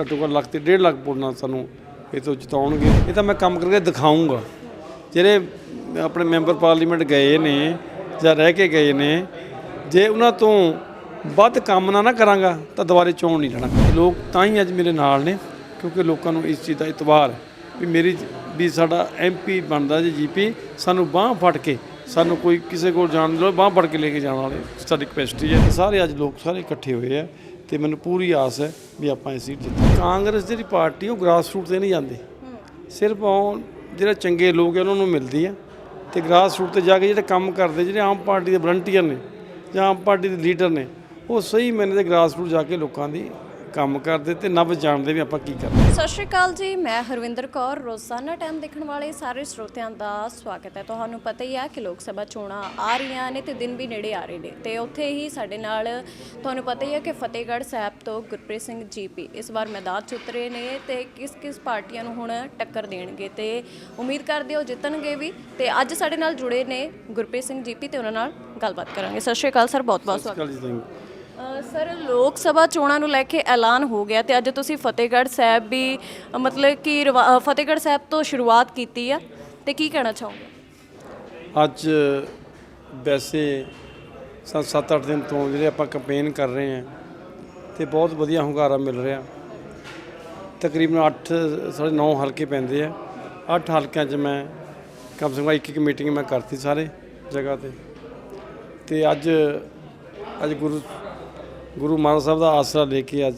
ਘੱਟੋ ਘੱਟ ਲੱਖ ਤੇ 1.5 ਲੱਖ ਵੋਟਾਂ ਸਾਨੂੰ ਇਹ ਤੋਂ ਜਿਤਾਉਣਗੇ। ਇਹ ਤਾਂ ਮੈਂ ਕੰਮ ਕਰਕੇ ਦਿਖਾਊਂਗਾ। ਜਿਹੜੇ ਆਪਣੇ ਮੈਂਬਰ ਪਾਰਲੀਮੈਂਟ ਗਏ ਨੇ ਜਾਂ ਰਹਿ ਕੇ ਗਏ ਨੇ, ਜੇ ਉਹਨਾਂ ਤੋਂ ਵੱਧ ਕੰਮ ਨਾ ਨਾ ਕਰਾਂਗਾ, ਤਾਂ ਦੁਬਾਰੇ ਚੋਣ ਨਹੀਂ ਲੜਾਂਗਾ। ਲੋਕ ਤਾਂ ਹੀ ਅੱਜ ਮੇਰੇ ਨਾਲ ਨੇ, ਕਿਉਂਕਿ ਲੋਕਾਂ ਨੂੰ ਇਸ ਚੀਜ਼ ਦਾ ਇਤਬਾਰ ਹੈ ਵੀ ਮੇਰੀ ਵੀ ਸਾਡਾ ਐਮਪੀ ਬਣਦਾ ਜੀ ਜੀਪੀ ਸਾਨੂੰ ਬਾਹ ਫੜ ਕੇ, ਸਾਨੂੰ ਕੋਈ ਕਿਸੇ ਕੋਲ ਜਾਣ ਦੀ ਲੋੜ, ਬਾਹ ਫੜ ਕੇ ਲੈ ਕੇ ਜਾਣ ਵਾਲੇ ਸਾਡੀ ਕਪੈਸਿਟੀ ਹੈ। ਤੇ ਸਾਰੇ ਅੱਜ ਲੋਕ ਸਾਰੇ ਇਕੱਠੇ ਹੋਏ ਆ। ਤੇ ਮੈਨੂੰ ਪੂਰੀ ਆਸ ਹੈ ਵੀ ਆਪਾਂ ਇਹ ਸੀਟ ਜਿੱਤਾਂਗੇ ਕਾਂਗਰਸ ਜਿਹੜੀ ਪਾਰਟੀ, ਉਹ ਗ੍ਰਾਸ ਰੂਟ ਤੇ ਨਹੀਂ ਜਾਂਦੀ। ਸਿਰਫ ਉਹ ਜਿਹੜੇ ਚੰਗੇ ਲੋਕ ਹੈ, ਉਹਨਾਂ ਨੂੰ ਮਿਲਦੀ ਹੈ। ਤੇ ਗ੍ਰਾਸ ਰੂਟ ਤੇ ਜਾ ਕੇ ਜਿਹੜੇ ਕੰਮ ਕਰਦੇ, ਜਿਹੜੇ ਆਮ ਪਾਰਟੀ ਦੇ ਵਲੰਟੀਅਰ ਨੇ ਜਾਂ ਆਮ ਪਾਰਟੀ ਦੇ ਲੀਡਰ ਨੇ, ਉਹ ਸਹੀ ਮੈਨੇ ਦੇ ਗ੍ਰਾਸ ਰੂਟ ਜਾ ਕੇ ਲੋਕਾਂ ਦੀ ਕੰਮ ਕਰਦੇ ਤੇ ਨਬਜ਼ ਜਾਣਦੇ ਵੀ ਆਪਾਂ ਕੀ ਕਰਨਾ ਸਤਿ ਸ਼੍ਰੀ ਅਕਾਲ ਜੀ ਮੈਂ ਹਰਵਿੰਦਰ ਕੌਰ ਰੋਜ਼ਾਨਾ ਟਾਈਮ ਦੇਖਣ ਵਾਲੇ ਸਾਰੇ ਸਰੋਤਿਆਂ ਦਾ ਸਵਾਗਤ ਹੈ। ਤੁਹਾਨੂੰ ਪਤਾ ਹੀ ਹੈ ਕਿ ਲੋਕ ਸਭਾ ਚੋਣਾਂ ਆ ਰਹੀਆਂ ਨੇ ਤੇ ਦਿਨ ਵੀ ਨੇੜੇ ਆ ਰਹੇ ਨੇ। ਤੇ ਉੱਥੇ ਹੀ ਸਾਡੇ ਨਾਲ ਤੁਹਾਨੂੰ ਪਤਾ ਹੀ ਹੈ ਕਿ ਫਤਿਹਗੜ੍ਹ ਸਾਹਿਬ ਤੋਂ ਗੁਰਪ੍ਰੀਤ ਸਿੰਘ ਜੀਪੀ ਇਸ ਵਾਰ ਮੈਦਾਨ 'ਚ ਉਤਰੇ ਨੇ ਤੇ ਕਿਸ ਕਿਸ ਪਾਰਟੀਆਂ ਨੂੰ ਹੁਣ ਟੱਕਰ ਦੇਣਗੇ ਤੇ ਉਮੀਦ ਕਰਦੇ ਹੋ ਜਿੱਤਣਗੇ ਵੀ। ਤੇ ਅੱਜ ਸਾਡੇ ਨਾਲ ਜੁੜੇ ਨੇ ਗੁਰਪ੍ਰੀਤ ਸਿੰਘ ਜੀਪੀ ਤੇ ਉਹਨਾਂ ਨਾਲ ਗੱਲਬਾਤ ਕਰਾਂਗੇ। ਸਤਿ ਸ਼੍ਰੀ ਅਕਾਲ ਸਰ ਬਹੁਤ ਬਹੁਤ ਸਵਾਗਤ। ਕਾਲੀ ਸਿੰਘ ਅ, ਸਰ ਲੋਕ ਸਭਾ ਚੋਣਾਂ ਨੂੰ ਲੈ ਕੇ ਐਲਾਨ ਹੋ ਗਿਆ ਤੇ ਅੱਜ ਤੁਸੀਂ ਫਤਿਹਗੜ੍ਹ ਸਾਹਿਬ ਵੀ ਅ, ਮਤਲਬ ਕਿ ਰਿਵਾ ਅ, ਫਤਿਹਗੜ੍ਹ ਸਾਹਿਬ ਤੋਂ ਸ਼ੁਰੂਆਤ ਕੀਤੀ ਆ ਤੇ ਕੀ ਕਹਿਣਾ ਚਾਹੋਗੇ? ਅੱਜ ਵੈਸੇ ਸੱਤ ਸੱਤ ਅੱਠ ਦਿਨ ਤੋਂ ਜਿਹੜੇ ਆਪਾਂ ਕੰਪੇਨ ਕਰ ਰਹੇ ਹਾਂ ਤੇ ਬਹੁਤ ਵਧੀਆ ਹੁੰਗਾਰਾ ਮਿਲ ਰਿਹਾ। ਤਕਰੀਬਨ 8 ਸਾਡੇ 9 ਹਲਕੇ ਪੈਂਦੇ ਆ। 8 ਹਲਕਿਆਂ 'ਚ ਮੈਂ ਕਮ ਸੇ ਕਮ ਇੱਕ ਇੱਕ ਮੀਟਿੰਗ ਮੈਂ ਕਰਤੀ ਸਾਰੇ ਜਗ੍ਹਾ ਤੇ। ਤੇ ਅੱਜ ਅੱਜ ਗੁਰੂ ਗੁਰੂ ਮਹਾਰਾਜ ਸਾਹਿਬ ਦਾ ਆਸਰਾ ਲੈ ਕੇ ਅੱਜ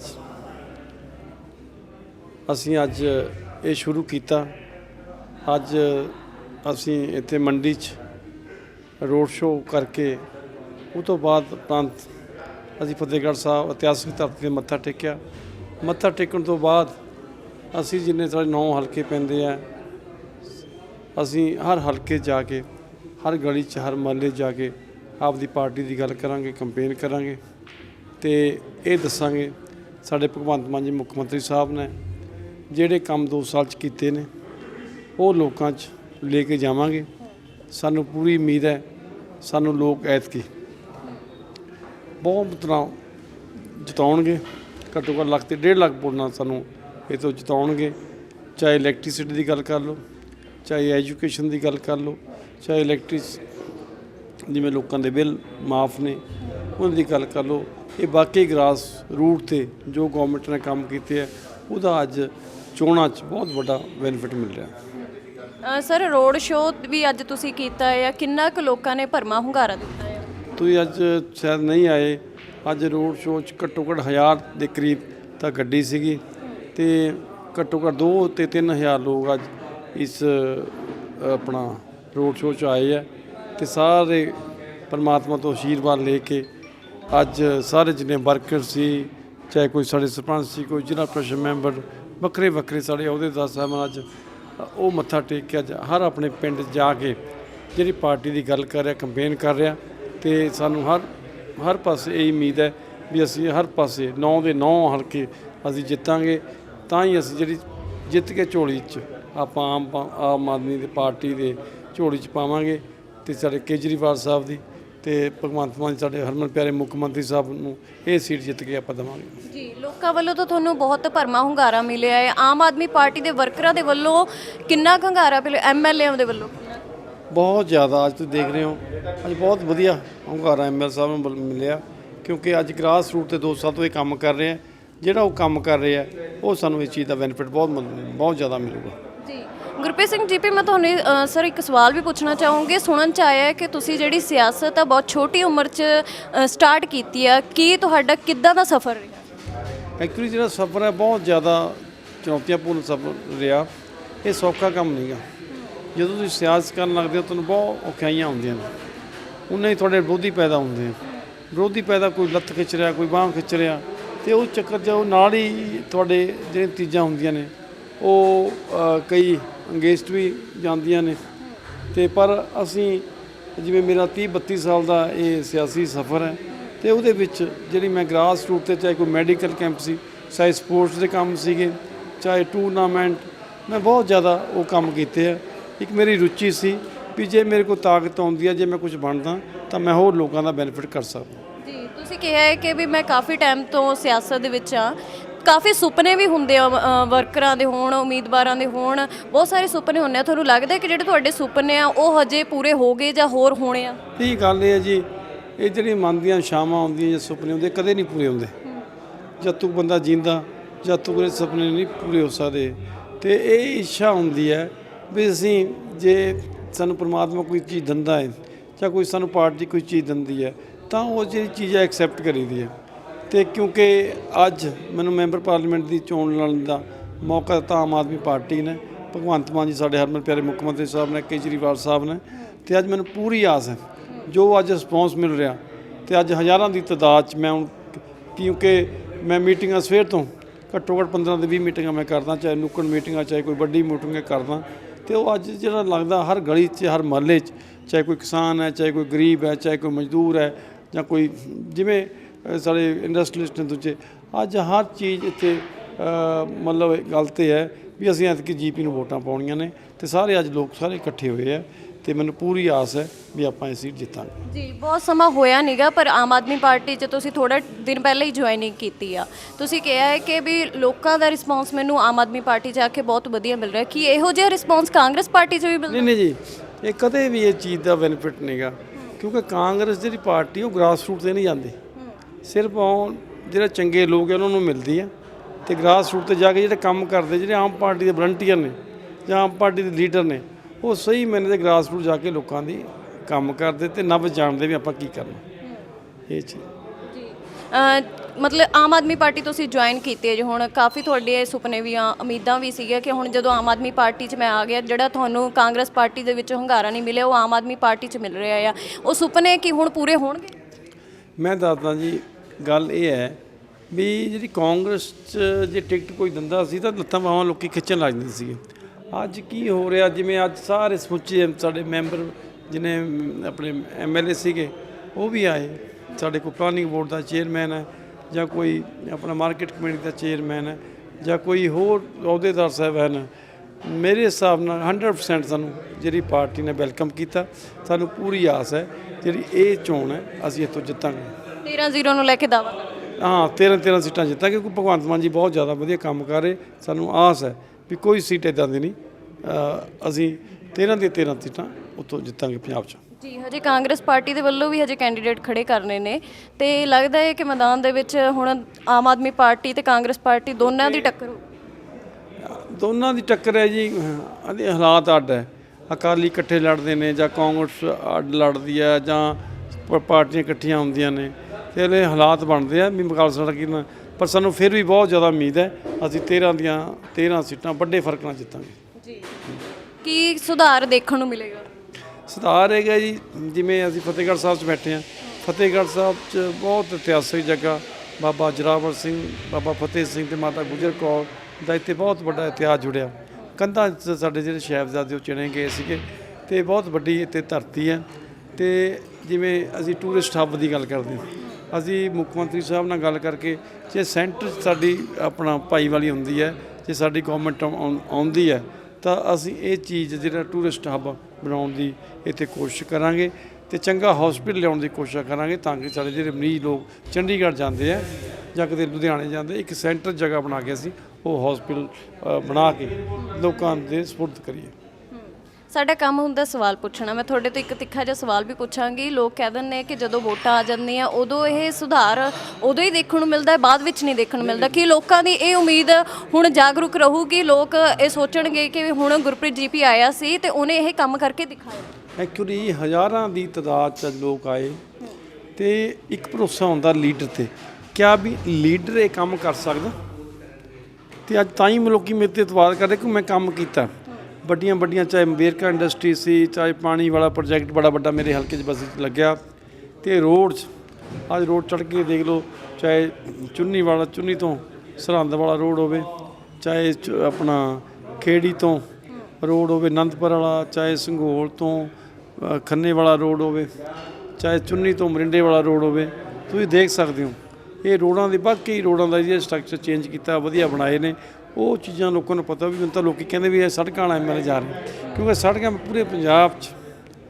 ਅਸੀਂ ਅੱਜ ਇਹ ਸ਼ੁਰੂ ਕੀਤਾ। ਅੱਜ ਅਸੀਂ ਇੱਥੇ ਮੰਡੀ 'ਚ ਰੋਡ ਸ਼ੋਅ ਕਰਕੇ ਉਹ ਤੋਂ ਬਾਅਦ ਉਪਰੰਤ ਅਸੀਂ ਫਤਿਹਗੜ੍ਹ ਸਾਹਿਬ ਇਤਿਹਾਸਿਕ ਧਰਤੀ ਤੇ ਮੱਥਾ ਟੇਕਿਆ। ਮੱਥਾ ਟੇਕਣ ਤੋਂ ਬਾਅਦ ਅਸੀਂ ਜਿੰਨੇ ਸਾਡੇ ਨੌ ਹਲਕੇ ਪੈਂਦੇ ਆ, ਅਸੀਂ ਹਰ ਹਲਕੇ ਜਾ ਕੇ, ਹਰ ਗਲੀ 'ਚ, ਹਰ ਮਹੱਲੇ ਜਾ ਕੇ ਆਪਦੀ ਪਾਰਟੀ ਦੀ ਗੱਲ ਕਰਾਂਗੇ ਕੰਪੇਨ ਕਰਾਂਗੇ। ਤੇ ਇਹ ਦੱਸਾਂਗੇ ਸਾਡੇ ਭਗਵੰਤ ਮਾਨ ਜੀ ਮੁੱਖ ਮੰਤਰੀ ਸਾਹਿਬ ਨੇ, ਜਿਹੜੇ ਕੰਮ 2 ਸਾਲ 'ਚ ਕੀਤੇ ਨੇ, ਉਹ ਲੋਕਾਂ 'ਚ ਲੈ ਕੇ ਜਾਵਾਂਗੇ। ਸਾਨੂੰ ਪੂਰੀ ਉਮੀਦ ਹੈ, ਸਾਨੂੰ ਲੋਕ ਐਤਕੀ ਬਹੁਤ ਤਰ੍ਹਾਂ ਜਿਤਾਉਣਗੇ। ਘੱਟੋ ਘੱਟ ਲੱਖ ਤੇ 1.5 ਲੱਖ ਵੋਟਾਂ ਸਾਨੂੰ ਇਹ ਤੋਂ ਜਿਤਾਉਣਗੇ। ਚਾਹੇ ਇਲੈਕਟ੍ਰਿਸਿਟੀ ਦੀ ਗੱਲ ਕਰ ਲਓ, ਚਾਹੇ ਐਜੂਕੇਸ਼ਨ ਦੀ ਗੱਲ ਕਰ ਲਓ, ਚਾਹੇ ਇਲੈਕਟ੍ਰਿਸ ਜਿਵੇਂ ਲੋਕਾਂ ਦੇ ਬਿੱਲ ਮਾਫ ਨੇ, ਉਹਨਾਂ ਦੀ ਗੱਲ ਕਰ ਲਓ। ਇਹ ਬਾਕੀ ਗ੍ਰਾਸ ਰੂਟ ਤੇ ਜੋ ਗਵਰਨਮੈਂਟ ਨੇ ਕੰਮ ਕੀਤੇ ਆ ਉਹਦਾ ਅੱਜ ਚੋਣਾਂ 'ਚ ਬਹੁਤ ਵੱਡਾ ਬੈਨੀਫਿਟ ਮਿਲ ਰਿਹਾ। ਸਰ ਰੋਡ ਸ਼ੋਅ ਵੀ ਅੱਜ ਤੁਸੀਂ ਕੀਤਾ ਹੈ ਕਿੰਨਾ ਕੁ ਲੋਕਾਂ ਨੇ ਭਰਮਾ ਹੁੰਗਾਰਾ ਦਿੱਤਾ ਹੈ? ਤੁਸੀਂ ਅੱਜ ਸ਼ਾਇਦ ਨਹੀਂ ਆਏ ਅੱਜ ਰੋਡ ਸ਼ੋਅ 'ਚ ਘੱਟੋ ਘੱਟ ਹਜ਼ਾਰ ਦੇ ਕਰੀਬ ਤਾਂ ਗੱਡੀ ਸੀਗੀ ਤੇ ਘੱਟੋ ਘੱਟ 2 ਤੇ 3000 ਲੋਕ ਅੱਜ ਇਸ ਆਪਣਾ ਰੋਡ ਸ਼ੋਅ 'ਚ ਆਏ ਆ ਤੇ ਸਾਰੇ ਪਰਮਾਤਮਾ ਤੋਂ ਆਸ਼ੀਰਵਾਦ ਲੈ ਕੇ ਅੱਜ ਸਾਰੇ ਜਿੰਨੇ ਵਰਕਰ ਸੀ, ਚਾਹੇ ਕੋਈ ਸਾਡੇ ਸਰਪੰਚ ਸੀ, ਕੋਈ ਜ਼ਿਲ੍ਹਾ ਪ੍ਰੀਸ਼ਦ ਮੈਂਬਰ, ਵੱਖਰੇ ਵੱਖਰੇ ਸਾਡੇ ਅਹੁਦੇਦਾਰ ਸਾਹਿਬਾਨ ਅੱਜ, ਉਹ ਮੱਥਾ ਟੇਕ ਕੇ ਅੱਜ ਹਰ ਆਪਣੇ ਪਿੰਡ ਜਾ ਕੇ ਜਿਹੜੀ ਪਾਰਟੀ ਦੀ ਗੱਲ ਕਰ ਰਿਹਾ ਕੰਪੇਨ ਕਰ ਰਿਹਾ ਤੇ ਸਾਨੂੰ ਹਰ ਹਰ ਪਾਸੇ ਇਹ ਉਮੀਦ ਹੈ ਵੀ ਅਸੀਂ ਹਰ ਪਾਸੇ 9 ਦੇ 9 ਹਲਕੇ ਅਸੀਂ ਜਿੱਤਾਂਗੇ, ਤਾਂ ਹੀ ਅਸੀਂ ਜਿਹੜੀ ਜਿੱਤ ਕੇ ਝੋਲੀ 'ਚ ਆਪਾਂ ਆਮ ਆਮ ਆਦਮੀ ਦੀ ਪਾਰਟੀ ਦੇ ਝੋਲੀ 'ਚ ਪਾਵਾਂਗੇ ਤੇ ਸਾਡੇ ਕੇਜਰੀਵਾਲ ਸਾਹਿਬ ਦੀ ਤੇ ਭਗਵੰਤ ਮਾਨ ਸਾਡੇ ਹਰਮਨ ਪਿਆਰੇ ਮੁੱਖ ਮੰਤਰੀ ਸਾਹਿਬ ਨੂੰ ਇਹ ਸੀਟ ਜਿੱਤ ਕੇ ਆਪਾਂ ਦੇਵਾਂਗੇ। ਜੀ ਲੋਕਾਂ ਵੱਲੋਂ ਤਾਂ ਤੁਹਾਨੂੰ ਬਹੁਤ ਭਰਮਾ ਹੁੰਗਾਰਾ ਮਿਲਿਆ ਹੈ। ਆਮ ਆਦਮੀ ਪਾਰਟੀ ਦੇ ਵਰਕਰਾਂ ਦੇ ਵੱਲੋਂ ਕਿੰਨਾ ਹੁੰਗਾਰਾ ਮਿਲਿਆ? ਐਮਐਲਏਆਂ ਦੇ ਵੱਲੋਂ ਬਹੁਤ ਜ਼ਿਆਦਾ ਅੱਜ ਤੁਸੀਂ ਦੇਖ ਰਹੇ ਹੋ। ਅੱਜ ਬਹੁਤ ਵਧੀਆ ਹੁੰਗਾਰਾ ਐਮਐਲ ਸਾਹਿਬ ਨੂੰ ਮਿਲਿਆ। ਕਿਉਂਕਿ ਅੱਜ ਗ੍ਰਾਸ ਰੂਟ ਤੇ 2 ਸਾਲ ਤੋਂ ਇਹ ਕੰਮ ਕਰ ਰਹੇ ਆ ਜਿਹੜਾ ਉਹ ਕੰਮ ਕਰ ਰਹੇ ਆ ਉਹ ਸਾਨੂੰ ਇਸ ਚੀਜ਼ ਦਾ ਬੈਨੀਫਿਟ ਬਹੁਤ ਬਹੁਤ ਜ਼ਿਆਦਾ ਮਿਲੂਗਾ। ਗੁਰਪ੍ਰੀਤ ਸਿੰਘ ਜੀਪੀ ਮੈਂ ਤੁਹਾਨੂੰ ਅ, ਸਰ ਇੱਕ ਸਵਾਲ ਵੀ ਪੁੱਛਣਾ ਚਾਹੂੰਗੀ। ਸੁਣਨ ਚ ਆਇਆ ਹੈ ਕਿ ਤੁਸੀਂ ਜਿਹੜੀ ਸਿਆਸਤ ਆ ਬਹੁਤ ਛੋਟੀ ਉਮਰ ਚ ਸਟਾਰਟ ਕੀਤੀ ਆ। ਕੀ ਤੁਹਾਡਾ ਕਿੱਦਾਂ ਦਾ ਸਫ਼ਰ ਰਿਹਾ? ਐਕਚੁਅਲੀ ਜਿਹੜਾ ਸਫ਼ਰ ਹੈ ਬਹੁਤ ਜ਼ਿਆਦਾ ਚੁਣੌਤੀਆਂਪੂਰਨ ਸਫ਼ਰ ਰਿਹਾ। ਇਹ ਸੌਖਾ ਕੰਮ ਨਹੀਂਗਾ ਜਦੋਂ ਤੁਸੀਂ ਸਿਆਸਤ ਕਰਨ ਲੱਗਦੇ ਹੋ ਤੁਹਾਨੂੰ ਬਹੁਤ ਔਖਿਆਈਆਂ ਹੁੰਦੀਆਂ ਨੇ। ਉਨੇ ਹੀ ਤੁਹਾਡੇ ਵਿਰੋਧੀ ਪੈਦਾ ਹੁੰਦੇ ਆ। ਵਿਰੋਧੀ ਪੈਦਾ ਕੋਈ ਲੱਤ ਖਿੱਚ ਰਿਹਾ ਕੋਈ ਬਾਂਹ ਖਿੱਚ ਰਿਹਾ ਤੇ ਉਹ ਚੱਕਰ 'ਚ ਉਹ ਨਾਲ ਹੀ ਤੁਹਾਡੇ ਜਿਹੜੇ ਤੀਜਾਂ ਹੁੰਦੀਆਂ ਨੇ ਉਹ ਕਈ ਅੰਗੇਸਟ ਵੀ ਜਾਂਦੀਆਂ ਨੇ। ਤੇ ਪਰ ਅਸੀਂ ਜਿਵੇਂ ਮੇਰਾ 30 32 ਸਾਲ ਦਾ ਇਹ ਸਿਆਸੀ ਸਫ਼ਰ ਹੈ, ਤੇ ਉਹਦੇ ਵਿੱਚ ਜਿਹੜੀ ਮੈਂ ਗ੍ਰਾਸ ਰੂਟ ਤੇ ਚਾਹੇ ਕੋਈ ਮੈਡੀਕਲ ਕੈਂਪ ਸੀ, ਚਾਹੇ ਸਪੋਰਟਸ ਦੇ ਕੰਮ ਸੀਗੇ, ਚਾਹੇ ਟੂਰਨਾਮੈਂਟ ਮੈਂ ਬਹੁਤ ਜ਼ਿਆਦਾ ਉਹ ਕੰਮ ਕੀਤੇ ਆ। ਇੱਕ ਮੇਰੀ ਰੁਚੀ ਸੀ ਵੀ ਜੇ ਮੇਰੇ ਕੋਲ ਤਾਕਤ ਆਉਂਦੀ ਹੈ, ਜੇ ਮੈਂ ਕੁਝ ਬਣਦਾ, ਤਾਂ ਮੈਂ ਹੋਰ ਲੋਕਾਂ ਦਾ ਬੈਨੀਫਿਟ ਕਰ ਸਕਦਾ। ਜੀ, ਤੁਸੀਂ ਕਿਹਾ ਹੈ ਕਿ ਵੀ ਮੈਂ ਕਾਫੀ ਟਾਈਮ ਤੋਂ ਸਿਆਸਤ ਦੇ ਵਿੱਚ ਆ ਕਾਫੀ ਸੁਪਨੇ ਵੀ ਹੁੰਦੇ ਆ ਅ, ਵਰਕਰਾਂ ਦੇ ਹੋਣ ਉਮੀਦਵਾਰਾਂ ਦੇ ਹੋਣ। ਬਹੁਤ ਸਾਰੇ ਸੁਪਨੇ ਹੁੰਦੇ ਆ। ਤੁਹਾਨੂੰ ਲੱਗਦਾ ਕਿ ਜਿਹੜੇ ਤੁਹਾਡੇ ਸੁਪਨੇ ਆ ਉਹ ਹਜੇ ਪੂਰੇ ਹੋ ਗਏ ਜਾਂ ਹੋਰ ਹੋਣੇ ਆ? ਇਹ ਗੱਲ ਇਹ ਹੈ ਜੀ ਇਹ ਜਿਹੜੀ ਮਨ ਦੀਆਂ ਸ਼ਾਮਾਂ ਆਉਂਦੀਆਂ ਜਾਂ ਸੁਪਨੇ ਹੁੰਦੇ ਕਦੇ ਨਹੀਂ ਪੂਰੇ ਹੁੰਦੇ। ਜਦ ਤੱਕ ਬੰਦਾ ਜਿੰਦਾ ਜਦ ਤੱਕ ਉਹਦੇ ਸੁਪਨੇ ਨਹੀਂ ਪੂਰੇ ਹੋ ਸਕਦੇ। ਤੇ ਇਹ ਇੱਛਾ ਹੁੰਦੀ ਹੈ ਵੀ ਅਸੀਂ ਜੇ ਸਾਨੂੰ ਪ੍ਰਮਾਤਮਾ ਕੋਈ ਚੀਜ਼ ਦਿੰਦਾ ਹੈ ਜਾਂ ਕੋਈ ਸਾਨੂੰ ਪਾਰਟੀ ਕੋਈ ਚੀਜ਼ ਦਿੰਦੀ ਹੈ ਤਾਂ ਉਹ ਜਿਹੜੀ ਚੀਜ਼ ਐਕਸੈਪਟ ਕਰੀਦੀ ਹੈ। ਤੇ ਕਿਉਂਕਿ ਅੱਜ ਮੈਨੂੰ ਮੈਂਬਰ ਪਾਰਲੀਮੈਂਟ ਦੀ ਚੋਣ ਲੜਨ ਦਾ ਮੌਕਾ ਦਿੱਤਾ ਆਮ ਆਦਮੀ ਪਾਰਟੀ ਨੇ, ਭਗਵੰਤ ਮਾਨ ਜੀ ਸਾਡੇ ਹਰਮਨ ਪਿਆਰੇ ਮੁੱਖ ਮੰਤਰੀ ਸਾਹਿਬ ਨੇ, ਕੇਜਰੀਵਾਲ ਸਾਹਿਬ ਨੇ ਤੇ ਅੱਜ ਮੈਨੂੰ ਪੂਰੀ ਆਸ ਹੈ ਜੋ ਅੱਜ ਰਿਸਪੌਂਸ ਮਿਲ ਰਿਹਾ ਤੇ ਅੱਜ ਹਜ਼ਾਰਾਂ ਦੀ ਤਾਦਾਦ 'ਚ ਮੈਂ ਹੁਣ ਕਿਉਂਕਿ ਮੈਂ ਮੀਟਿੰਗਾਂ ਸਵੇਰ ਤੋਂ ਘੱਟੋ ਘੱਟ 15 ਤੋਂ 20 ਮੀਟਿੰਗਾਂ ਮੈਂ ਕਰਦਾ, ਚਾਹੇ ਨੁੱਕੜ ਮੀਟਿੰਗਾਂ, ਚਾਹੇ ਕੋਈ ਵੱਡੀ ਮੀਟਿੰਗ ਕਰਦਾ ਤੇ ਉਹ ਅੱਜ ਜਿਹੜਾ ਲੱਗਦਾ ਹਰ ਗਲੀ 'ਚ, ਹਰ ਮਹੱਲੇ 'ਚ, ਚਾਹੇ ਕੋਈ ਕਿਸਾਨ ਹੈ, ਚਾਹੇ ਕੋਈ ਗਰੀਬ ਹੈ, ਚਾਹੇ ਕੋਈ ਮਜ਼ਦੂਰ ਹੈ ਜਾਂ ਕੋਈ ਜਿਵੇਂ ਸਾਡੇ ਇੰਡਸਟਰੀਲਿਸਟ ਨੇ ਦੂਜੇ ਅੱਜ ਹਰ ਚੀਜ਼ ਇੱਥੇ ਮਤਲਬ ਗੱਲ ਤੇ ਹੈ ਵੀ ਅਸੀਂ ਐਤਕੀ ਜੀਪੀ ਨੂੰ ਵੋਟਾਂ ਪਾਉਣੀਆਂ ਨੇ ਤੇ ਸਾਰੇ ਅੱਜ ਲੋਕ ਸਾਰੇ ਇਕੱਠੇ ਹੋਏ ਆ ਤੇ ਮੈਨੂੰ ਪੂਰੀ ਆਸ ਹੈ ਵੀ ਆਪਾਂ ਇਹ ਸੀਟ ਜਿੱਤਾਂਗੇ। ਜੀ ਬਹੁਤ ਸਮਾਂ ਹੋਇਆ ਨਹੀਂਗਾ ਪਰ ਆਮ ਆਦਮੀ ਪਾਰਟੀ 'ਚ ਤੁਸੀਂ ਥੋੜਾ ਦਿਨ ਪਹਿਲਾਂ ਹੀ ਜੁਆਇਨਿੰਗ ਕੀਤੀ ਆ। ਤੁਸੀਂ ਕਿਹਾ ਹੈ ਕਿ ਵੀ ਲੋਕਾਂ ਦਾ ਰਿਸਪੌਂਸ ਮੈਨੂੰ ਆਮ ਆਦਮੀ ਪਾਰਟੀ 'ਚ ਆ ਕੇ ਬਹੁਤ ਵਧੀਆ ਮਿਲ ਰਿਹਾ। ਕੀ ਇਹੋ ਜਿਹਾ ਰਿਸਪੌਂਸ ਕਾਂਗਰਸ ਪਾਰਟੀ 'ਚ ਵੀ ਮਿਲਦਾ? ਨਹੀਂ ਨਹੀਂ ਜੀ ਇਹ ਕਦੇ ਵੀ ਇਹ ਚੀਜ਼ ਦਾ ਬੈਨੀਫਿਟ ਨਹੀਂਗਾ ਕਿਉਂਕਿ ਕਾਂਗਰਸ ਜਿਹੜੀ ਪਾਰਟੀ ਉਹ ਗ੍ਰਾਸ ਰੂਟ ਤੇ ਨਹੀਂ ਜਾਂਦੀ। ਸਿਰਫ ਉਹ ਜਿਹੜੇ ਚੰਗੇ ਲੋਕ ਹੈ ਉਹਨਾਂ ਨੂੰ ਮਿਲਦੀ ਹੈ ਤੇ ਗ੍ਰਾਸ ਰੂਟ ਤੇ ਜਾ ਕੇ ਜਿਹੜੇ ਕੰਮ ਕਰਦੇ ਜਿਹੜੇ ਆਮ ਪਾਰਟੀ ਦੇ ਵਲੰਟੀਅਰ ਨੇ ਜਾਂ ਆਮ ਪਾਰਟੀ ਦੇ ਲੀਡਰ ਨੇ ਉਹ ਸਹੀ ਮੈਨੇ ਤੇ ਗ੍ਰਾਸ ਰੂਟ ਜਾ ਕੇ ਲੋਕਾਂ ਦੀ ਕੰਮ ਕਰਦੇ ਤੇ ਨਬਜ਼ ਜਾਣਦੇ ਵੀ ਆਪਾਂ ਕੀ ਕਰਨਾ। ਇਹ ਚੀਜ਼। ਮਤਲਬ ਆਮ ਆਦਮੀ ਪਾਰਟੀ ਤੁਸੀਂ ਜੁਆਇਨ ਕੀਤੀ ਹੈ ਜੀ ਹੁਣ ਕਾਫੀ ਤੁਹਾਡੇ ਸੁਪਨੇ ਵੀ ਆ ਉਮੀਦਾਂ ਵੀ ਸੀਗੀਆਂ ਕਿ ਹੁਣ ਜਦੋਂ ਆਮ ਆਦਮੀ ਪਾਰਟੀ 'ਚ ਮੈਂ ਆ ਗਿਆ ਜਿਹੜਾ ਤੁਹਾਨੂੰ ਕਾਂਗਰਸ ਪਾਰਟੀ ਦੇ ਵਿੱਚ ਹੰਗਾਰਾ ਨਹੀਂ ਮਿਲਿਆ ਉਹ ਆਮ ਆਦਮੀ ਪਾਰਟੀ 'ਚ ਮਿਲ ਰਿਹਾ ਆ। ਉਹ ਸੁਪਨੇ ਕੀ ਹੁਣ ਪੂਰੇ ਹੋਣਗੇ? ਮੈਂ ਦੱਸਦਾ ਜੀ ਗੱਲ ਇਹ ਹੈ ਵੀ ਜਿਹੜੀ ਕਾਂਗਰਸ 'ਚ ਜੇ ਟਿਕਟ ਕੋਈ ਦਿੰਦਾ ਸੀ ਤਾਂ ਲੱਤਾਂ ਬਾਹਾਂ ਲੋਕੀ ਖਿੱਚਣ ਲੱਗ ਜਾਂਦੇ ਸੀਗੇ। ਅੱਜ ਕੀ ਹੋ ਰਿਹਾ? ਜਿਵੇਂ ਅੱਜ ਸਾਰੇ ਸਮੁੱਚੇ ਸਾਡੇ ਮੈਂਬਰ ਜਿਹਨੇ ਮ, ਆਪਣੇ ਐਮਐਲਏ ਸੀਗੇ ਉਹ ਵੀ ਆਏ। ਸਾਡੇ ਕੋਈ ਪਲਾਨਿੰਗ ਬੋਰਡ ਦਾ ਚੇਅਰਮੈਨ ਹੈ ਜਾਂ ਕੋਈ ਆਪਣਾ ਮਾਰਕੀਟ ਕਮੇਟੀ ਦਾ ਚੇਅਰਮੈਨ ਹੈ ਜਾਂ ਕੋਈ ਹੋਰ ਅਹੁਦੇਦਾਰ ਸਾਹਿਬ ਹਨ। ਮੇਰੇ ਹਿਸਾਬ ਨਾਲ 100% ਸਾਨੂੰ ਜਿਹੜੀ ਪਾਰਟੀ ਨੇ ਵੈਲਕਮ ਕੀਤਾ। ਸਾਨੂੰ ਪੂਰੀ ਆਸ ਹੈ ਜਿਹੜੀ ਇਹ ਚੋਣ ਹੈ ਅਸੀਂ ਇੱਥੋਂ ਜਿੱਤਾਂਗੇ। 13-0 ਨੂੰ ਲੈ ਕੇ ਦਾਵਾ ਹਾਂ? 13 13 ਸੀਟਾਂ ਜਿੱਤਾਂਗੇ ਕਿਉਂਕਿ ਭਗਵੰਤ ਮਾਨ ਜੀ ਬਹੁਤ ਜ਼ਿਆਦਾ ਵਧੀਆ ਕੰਮ ਕਰ ਰਹੇ ਸਾਨੂੰ ਆਸ ਹੈ ਵੀ ਕੋਈ ਸੀਟ ਇਦਾਂ ਦੀ ਨਹੀਂ। ਅਸੀਂ 13 ਦੀਆਂ 13 ਸੀਟਾਂ ਉੱਥੋਂ ਜਿੱਤਾਂਗੇ ਪੰਜਾਬ 'ਚ। ਜੀ ਹਜੇ ਕਾਂਗਰਸ ਪਾਰਟੀ ਦੇ ਵੱਲੋਂ ਵੀ ਹਜੇ ਕੈਂਡੀਡੇਟ ਖੜੇ ਕਰਨੇ ਨੇ ਤੇ ਲੱਗਦਾ ਹੈ ਕਿ ਮੈਦਾਨ ਦੇ ਵਿੱਚ ਹੁਣ ਆਮ ਆਦਮੀ ਪਾਰਟੀ ਤੇ ਕਾਂਗਰਸ ਪਾਰਟੀ ਦੋਨਾਂ ਦੀ ਟੱਕਰ ਦੋਨਾਂ ਦੀ ਟੱਕਰ ਹੈ ਜੀ ਅਦੇ ਹਾਲਾਤ ਅੱਡ ਹੈ। ਅਕਾਲੀ ਇਕੱਠੇ ਲੜਦੇ ਨੇ ਜਾਂ ਕਾਂਗਰਸ ਅੱਡ ਲੜਦੀ ਹੈ ਜਾਂ ਪਾਰਟੀਆਂ ਇਕੱਠੀਆਂ ਹੁੰਦੀਆਂ ਨੇ। ਤੇ ਇਹਦੇ ਹਾਲਾਤ ਬਣਦੇ ਆ ਵੀ ਮੁਕਾਬਲਾ ਸਾਡਾ ਕਿੰਨਾ ਪਰ ਸਾਨੂੰ ਫਿਰ ਵੀ ਬਹੁਤ ਜ਼ਿਆਦਾ ਉਮੀਦ ਹੈ ਅਸੀਂ 13 ਦੀਆਂ 13 ਸੀਟਾਂ ਵੱਡੇ ਫ਼ਰਕ ਨਾਲ ਜਿੱਤਾਂਗੇ। ਜੀ। ਕੀ ਸੁਧਾਰ ਦੇਖਣ ਨੂੰ ਮਿਲੇਗਾ? ਸੁਧਾਰ ਹੈਗਾ ਜੀ ਜਿਵੇਂ ਅਸੀਂ ਫਤਿਹਗੜ੍ਹ ਸਾਹਿਬ 'ਚ ਬੈਠੇ ਹਾਂ। ਫਤਿਹਗੜ੍ਹ ਸਾਹਿਬ 'ਚ ਬਹੁਤ ਇਤਿਹਾਸਕ ਜਗ੍ਹਾ ਬਾਬਾ ਜਰਾਵਰ ਸਿੰਘ ਬਾਬਾ ਫਤਿਹ ਸਿੰਘ ਤੇ ਮਾਤਾ ਗੁਜਰ ਕੌਰ ਦਾ ਇੱਥੇ ਬਹੁਤ ਵੱਡਾ ਇਤਿਹਾਸ ਜੁੜਿਆ। ਕੰਧਾਂ 'ਚ ਸਾਡੇ ਜਿਹੜੇ ਸਾਹਿਬਜ਼ਾਦੇ ਉਹ ਚਿਣੇ ਗਏ ਸੀਗੇ ਤੇ ਬਹੁਤ ਵੱਡੀ ਇੱਥੇ ਧਰਤੀ ਹੈ। ਤੇ ਜਿਵੇਂ ਅਸੀਂ ਟੂਰਿਸਟ ਹੱਬ ਦੀ ਗੱਲ ਕਰਦੇ ਹਾਂ ਅਸੀਂ ਮੁੱਖ ਮੰਤਰੀ ਸਾਹਿਬ ਨਾਲ ਗੱਲ ਕਰਕੇ ਜੇ ਸੈਂਟਰ 'ਚ ਸਾਡੀ ਆਪਣਾ ਭਾਈਵਾਲੀ ਹੁੰਦੀ ਹੈ, ਜੇ ਸਾਡੀ ਗਵਰਨਮੈਂਟ ਆਉਂਦੀ ਹੈ, ਤਾਂ ਅਸੀਂ ਇਹ ਚੀਜ਼ ਜਿਹੜਾ ਟੂਰਿਸਟ ਹੱਬ ਬਣਾਉਣ ਦੀ ਇੱਥੇ ਕੋਸ਼ਿਸ਼ ਕਰਾਂਗੇ ਤੇ ਚੰਗਾ ਹਸਪੀਟਲ ਲਿਆਉਣ ਦੀ ਕੋਸ਼ਿਸ਼ ਕਰਾਂਗੇ ਤਾਂ ਕਿ ਸਾਡੇ ਜਿਹੜੇ ਮਰੀਜ਼ ਲੋਕ ਚੰਡੀਗੜ੍ਹ ਜਾਂਦੇ ਆ ਜਾਂ ਕਿਤੇ ਲੁਧਿਆਣੇ ਜਾਂਦੇ, ਇੱਕ ਸੈਂਟਰ ਜਗ੍ਹਾ ਬਣਾ ਕੇ ਅਸੀਂ ਉਹ ਹਸਪੀਟਲ ਬਣਾ ਕੇ ਲੋਕਾਂ ਦੇ ਸਪੁਰਦ ਕਰੀਏ। ਸਾਡਾ ਕੰਮ ਹੁੰਦਾ ਸਵਾਲ ਪੁੱਛਣਾ। ਮੈਂ ਤੁਹਾਡੇ ਤੋਂ ਇੱਕ ਤਿੱਖਾ ਜਿਹਾ ਸਵਾਲ ਵੀ ਪੁੱਛਾਂਗੀ। ਲੋਕ ਕਹਿ ਦਿੰਦੇ ਨੇ ਕਿ ਜਦੋਂ ਵੋਟਾਂ ਆ ਜਾਂਦੀਆਂ ਉਦੋਂ ਇਹ ਸੁਧਾਰ ਉਦੋਂ ਹੀ ਦੇਖਣ ਨੂੰ ਮਿਲਦਾ ਹੈ ਬਾਅਦ ਵਿੱਚ ਨਹੀਂ ਦੇਖਣ ਨੂੰ ਮਿਲਦਾ। ਕਿ ਲੋਕਾਂ ਦੀ ਇਹ ਉਮੀਦ ਹੁਣ ਜਾਗਰੂਕ ਰਹੂਗੀ? ਲੋਕ ਇਹ ਸੋਚਣਗੇ ਕਿ ਹੁਣ ਗੁਰਪ੍ਰੀਤ ਜੀਪੀ ਆਇਆ ਸੀ ਤੇ ਉਹਨੇ ਇਹ ਕੰਮ ਕਰਕੇ ਦਿਖਾਇਆ। ਐਕਚੁਅਲੀ ਹਜ਼ਾਰਾਂ ਦੀ ਤਦਾਦ ਚ ਲੋਕ ਆਏ ਤੇ ਇੱਕ ਭਰੋਸਾ ਹੁੰਦਾ ਲੀਡਰ ਤੇ। ਕਿਆ ਵੀ ਲੀਡਰ ਇਹ ਕੰਮ ਕਰ ਸਕਦਾ? ਤੇ ਅੱਜ ਤਾਂ ਹੀ ਲੋਕੀ ਮੇਰੇ ਤੇ ਇਤਵਾਰ ਕਰਦੇ ਕਿ ਮੈਂ ਕੰਮ ਕੀਤਾ। ਵੱਡੀਆਂ ਵੱਡੀਆਂ ਚਾਹੇ ਅੰਬੇਰਕਾ ਇੰਡਸਟਰੀ ਸੀ, ਚਾਹੇ ਪਾਣੀ ਵਾਲਾ ਪ੍ਰੋਜੈਕਟ ਬੜਾ ਵੱਡਾ ਮੇਰੇ ਹਲਕੇ 'ਚ ਬਸੀ 'ਚ ਲੱਗਿਆ। ਤੇ ਰੋਡ 'ਚ ਅੱਜ ਰੋਡ ਚੜ੍ਹ ਕੇ ਦੇਖ ਲਓ, ਚਾਹੇ ਚੁੰਨੀ ਵਾਲਾ, ਚੁੰਨੀ ਤੋਂ ਸਰਹੰਦ ਵਾਲਾ ਰੋਡ ਹੋਵੇ, ਚਾਹੇ ਚ- ਆਪਣਾ ਖੇੜੀ ਤੋਂ ਰੋਡ ਹੋਵੇ, ਅਨੰਦਪੁਰ ਵਾਲਾ, ਚਾਹੇ ਸੰਘੋਲ ਤੋਂ ਖੰਨੇ ਵਾਲਾ ਰੋਡ ਹੋਵੇ, ਚਾਹੇ ਚੁੰਨੀ ਤੋਂ ਮਰਿੰਡੇ ਵਾਲਾ ਰੋਡ ਹੋਵੇ, ਤੁਸੀਂ ਦੇਖ ਸਕਦੇ ਹੋ। ਇਹ ਰੋਡਾਂ ਦੇ, ਬਾਕੀ ਰੋਡਾਂ ਦਾ ਜਿਹੜਾ ਸਟਰਕਚਰ ਚੇਂਜ ਕੀਤਾ, ਵਧੀਆ ਬਣਾਏ ਨੇ। ਉਹ ਚੀਜ਼ਾਂ ਲੋਕਾਂ ਨੂੰ ਪਤਾ ਵੀ ਹੁਣ ਤਾਂ ਲੋਕੀ ਕਹਿੰਦੇ ਵੀ ਇਹ ਸੜਕਾਂ ਵਾਲਾ ਐਮਐਲਏ ਜਾ ਰਹੇ ਕਿਉਂਕਿ ਸੜਕਾਂ ਪੂਰੇ ਪੰਜਾਬ 'ਚ,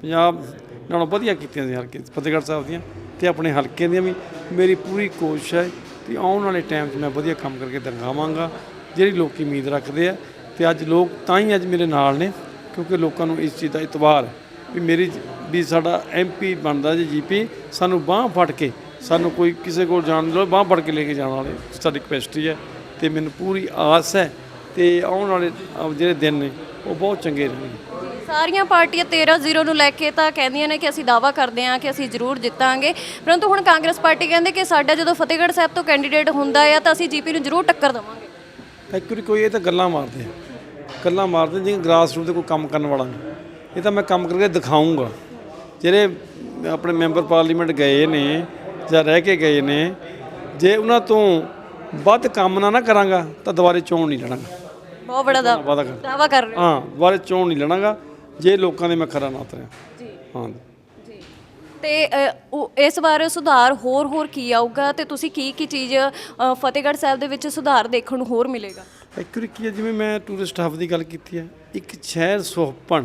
ਪੰਜਾਬ ਨਾਲੋਂ ਵਧੀਆ ਕੀਤੀਆਂ ਸੀ ਹਲਕੇ ਫਤਿਹਗੜ੍ਹ ਸਾਹਿਬ ਦੀਆਂ ਤੇ ਆਪਣੇ ਹਲਕੇ ਦੀਆਂ ਵੀ। ਮੇਰੀ ਪੂਰੀ ਕੋਸ਼ਿਸ਼ ਹੈ ਤੇ ਆਉਣ ਵਾਲੇ ਟਾਈਮ 'ਚ ਮੈਂ ਵਧੀਆ ਕੰਮ ਕਰਕੇ ਦਿਖਾਵਾਂਗਾ ਜਿਹੜੀ ਲੋਕੀ ਉਮੀਦ ਰੱਖਦੇ ਆ। ਤੇ ਅੱਜ ਲੋਕ ਤਾਂ ਹੀ ਅੱਜ ਮੇਰੇ ਨਾਲ ਨੇ, ਕਿਉਂਕਿ ਲੋਕਾਂ ਨੂੰ ਇਸ ਚੀਜ਼ ਦਾ ਇਤਬਾਰ ਹੈ ਵੀ ਮੇਰੀ ਵੀ ਸਾਡਾ ਐਮਪੀ ਬਣਦਾ ਜੀ ਜੀਪੀ ਸਾਨੂੰ ਬਾਹ ਫੜ ਕੇ, ਸਾਨੂੰ ਕੋਈ ਕਿਸੇ ਕੋਲ ਜਾਣ ਦੀ ਲੋੜ, ਬਾਹ ਫੜ ਕੇ ਲੈ ਕੇ ਜਾਣ ਵਾਲੇ ਸਾਡੀ ਕਪੈਸਿਟੀ ਹੈ। ਤੇ ਮੈਨੂੰ ਪੂਰੀ ਆਸ ਹੈ ਤੇ ਆਉਣ ਵਾਲੇ ਜਿਹੜੇ ਦਿਨ ਨੇ ਉਹ ਬਹੁਤ ਚੰਗੇ ਰਹਿਣਗੇ। ਸਾਰੀਆਂ ਪਾਰਟੀਆਂ 13-0 ਨੂੰ ਲੈ ਕੇ ਤਾਂ ਕਹਿੰਦੀਆਂ ਨੇ ਕਿ ਅਸੀਂ ਦਾਵਾ ਕਰਦੇ ਹਾਂ ਕਿ ਅਸੀਂ ਜ਼ਰੂਰ ਜਿੱਤਾਂਗੇ। ਪਰੰਤੂ ਹੁਣ ਕਾਂਗਰਸ ਪਾਰਟੀ ਕਹਿੰਦੇ ਕਿ ਸਾਡਾ ਜਦੋਂ ਫਤਿਹਗੜ੍ਹ ਸਾਹਿਬ ਤੋਂ ਕੈਂਡੀਡੇਟ ਹੁੰਦਾ ਆ ਤਾਂ ਅਸੀਂ ਜੀਪੀ ਨੂੰ ਜ਼ਰੂਰ ਟੱਕਰ ਦੇਵਾਂਗੇ। ਐਕਚੁਅਲੀ ਕੋਈ ਇਹ ਤਾਂ ਗੱਲਾਂ ਮਾਰਦੇ ਆ। ਗੱਲਾਂ ਮਾਰਦੇ ਜਿਵੇਂ ਗ੍ਰਾਸ ਰੂਟ ਤੇ ਕੋਈ ਕੰਮ ਕਰਨ ਵਾਲਾ ਨਹੀਂ। ਇਹ ਤਾਂ ਮੈਂ ਕੰਮ ਕਰਕੇ ਦਿਖਾਊਂਗਾ। ਜਿਹੜੇ ਆਪਣੇ ਮੈਂਬਰ ਪਾਰਲੀਮੈਂਟ ਗਏ ਨੇ ਜਾਂ ਰਹਿ ਕੇ ਗਏ ਨੇ ਜੇ ਉਹਨਾਂ ਤੋਂ ਵੱਧ ਕੰਮ ਨਾ ਨਾ ਕਰਾਂਗਾ ਤਾਂ ਦੁਬਾਰੇ ਚੋਣ ਨਹੀਂ ਲੜਾਂਗਾ। ਬਹੁਤ ਬੜਾ ਦਾ ਵਾਦਾ ਕਰ ਦਾਵਾ ਕਰ ਰਹੇ ਹੋ। ਹਾਂ ਦੁਬਾਰੇ ਚੋਣ ਨਹੀਂ ਲੜਾਂਗਾ। ਜੇ ਲੋਕਾਂ ਦੇ ਮੈਂ ਖਰਾ ਨਾ ਉਤਰਿਆ। ਜੀ। ਹਾਂ। ਜੀ। ਤੇ ਅ, ਉਹ- ਇਸ ਬਾਰੇ ਸੁਧਾਰ ਹੋਰ ਹੋਰ ਕੀ ਆਊਗਾ ਤੇ ਤੁਸੀਂ ਕੀ ਕੀ ਚੀਜ਼ ਅ, ਫਤਿਹਗੜ੍ਹ ਸਾਹਿਬ ਦੇ ਵਿੱਚ ਸੁਧਾਰ ਦੇਖਣ ਨੂੰ ਹੋਰ ਮਿਲੇਗਾ? ਐਕਚੁਅਲੀ ਕੀ ਹੈ ਜਿਵੇਂ ਮੈਂ ਟੂਰਿਸਟ ਹੱਬ ਦੀ ਗੱਲ ਕੀਤੀ ਹੈ ਇੱਕ ਸ਼ਹਿਰ ਸੁਹੱਪਣ।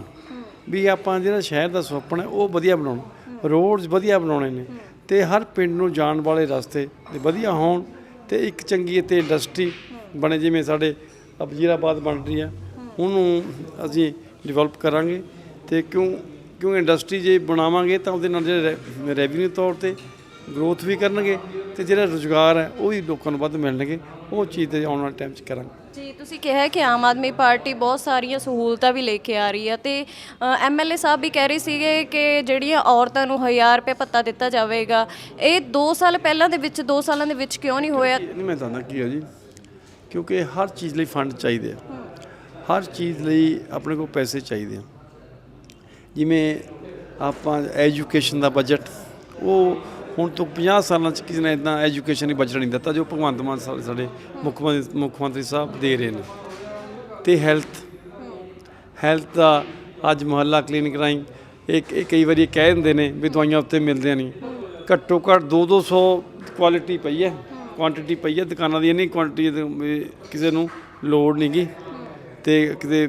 ਵੀ ਆਪਾਂ ਜਿਹੜਾ ਸ਼ਹਿਰ ਦਾ ਸੁਹੱਪਣ ਹੈ ਉਹ ਵਧੀਆ ਬਣਾਉਣਾ। ਰੋਡਸ ਵਧੀਆ ਬਣਾਉਣੇ ਨੇ ਤੇ ਹਰ ਪਿੰਡ ਨੂੰ ਜਾਣ ਵਾਲੇ ਰਸਤੇ ਤੇ ਵਧੀਆ ਹੋਣ। ਤੇ ਇੱਕ ਚੰਗੀ ਇੱਥੇ ਇੰਡਸਟਰੀ ਬਣੇ ਜਿਵੇਂ ਸਾਡੇ ਵਜ਼ੀਰਾਬਾਦ ਬਣ ਰਹੀ ਆ ਉਹਨੂੰ ਅਸੀਂ ਡਿਵੈਲਪ ਕਰਾਂਗੇ ਤੇ ਕਿਉਂ ਕਿਉਂ ਇੰਡਸਟਰੀ ਜੇ ਬਣਾਵਾਂਗੇ ਤਾਂ ਉਹਦੇ ਨਾਲ ਜਿਹੜੇ ਰੈਵਨਿਊ ਤੌਰ ਤੇ ਗਰੋਥ ਵੀ ਕਰਨਗੇ। ਤੇ ਜਿਹੜਾ ਰੋਜ਼ਗਾਰ ਹੈ ਉਹ ਵੀ ਲੋਕਾਂ ਨੂੰ ਵੱਧ ਮਿਲਣਗੇ। ਉਹ ਚੀਜ਼ ਤੇ ਆਉਣ ਵਾਲੇ ਟਾਈਮ 'ਚ ਕਰਾਂਗੇ। ਜੀ ਤੁਸੀਂ ਕਿਹਾ ਕਿ ਆਮ ਆਦਮੀ ਪਾਰਟੀ ਬਹੁਤ ਸਾਰੀਆਂ ਸਹੂਲਤਾਂ ਵੀ ਲੈ ਕੇ ਆ ਰਹੀ ਹੈ ਤੇ ਐਮਐਲਏ ਸਾਹਿਬ ਵੀ ਕਹਿ ਰਹੇ ਸੀਗੇ ਕਿ ਜਿਹੜੀਆਂ ਔਰਤਾਂ ਨੂੰ 1000 ਰੁਪਏ ਭੱਤਾ ਦਿੱਤਾ ਜਾਵੇਗਾ ਇਹ 2 ਸਾਲ ਪਹਿਲਾਂ ਦੇ ਵਿੱਚ 2 ਸਾਲਾਂ ਦੇ ਵਿੱਚ ਕਿਉਂ ਨਹੀਂ ਹੋਇਆ? ਨਹੀਂ ਮੈਂ ਦੱਸਦਾ ਕੀ ਹੈ ਜੀ। ਕਿਉਂਕਿ ਹਰ ਚੀਜ਼ ਲਈ ਫੰਡ ਚਾਹੀਦੇ ਆ। ਹਰ ਚੀਜ਼ ਲਈ ਆਪਣੇ ਕੋਲ ਪੈਸੇ ਚਾਹੀਦੇ ਆ। ਜਿਵੇਂ ਆਪਾਂ ਐਜੂਕੇਸ਼ਨ ਦਾ ਬਜਟ ਉਹ ਹੁਣ ਤੋਂ 50 ਸਾਲਾਂ ਚ ਕਿਸੇ ਨੇ ਇਦਾਂ ਐਜੂਕੇਸ਼ਨ ਦੀ ਬਜਟ ਨਹੀਂ ਦਿੱਤਾ ਜੋ ਭਗਵੰਤ ਮਾਨ ਸਾ- ਸਾਡੇ ਮੁੱਖ ਮੰਤਰੀ ਮੁੱਖ ਮੰਤਰੀ ਸਾਹਿਬ ਦੇ ਰਹੇ ਨੇ। ਤੇ ਹੈਲਥ ਹੈਲਥ ਦਾ ਅੱਜ ਮੁਹੱਲਾ ਕਲੀਨਿਕ ਰਾਹੀਂ ਇੱਕ ਇਹ ਕਈ ਵਾਰੀ ਇਹ ਕਹਿ ਦਿੰਦੇ ਨੇ ਵੀ ਦਵਾਈਆਂ ਉੱਤੇ ਮਿਲਦੀਆਂ ਨਹੀਂ। ਘੱਟੋ ਘੱਟ 2-200 ਕੁਆਲਿਟੀ ਪਈ ਹੈ। ਕੁਆਂਟੀਟੀ ਪਈ ਹੈ। ਦੁਕਾਨਾਂ ਦੀ ਇੰਨੀ ਕੁਆਂਟੀਟੀ ਕਿਸੇ ਨੂੰ ਲੋੜ ਨਹੀਂਗੀ ਤੇ ਕਿਤੇ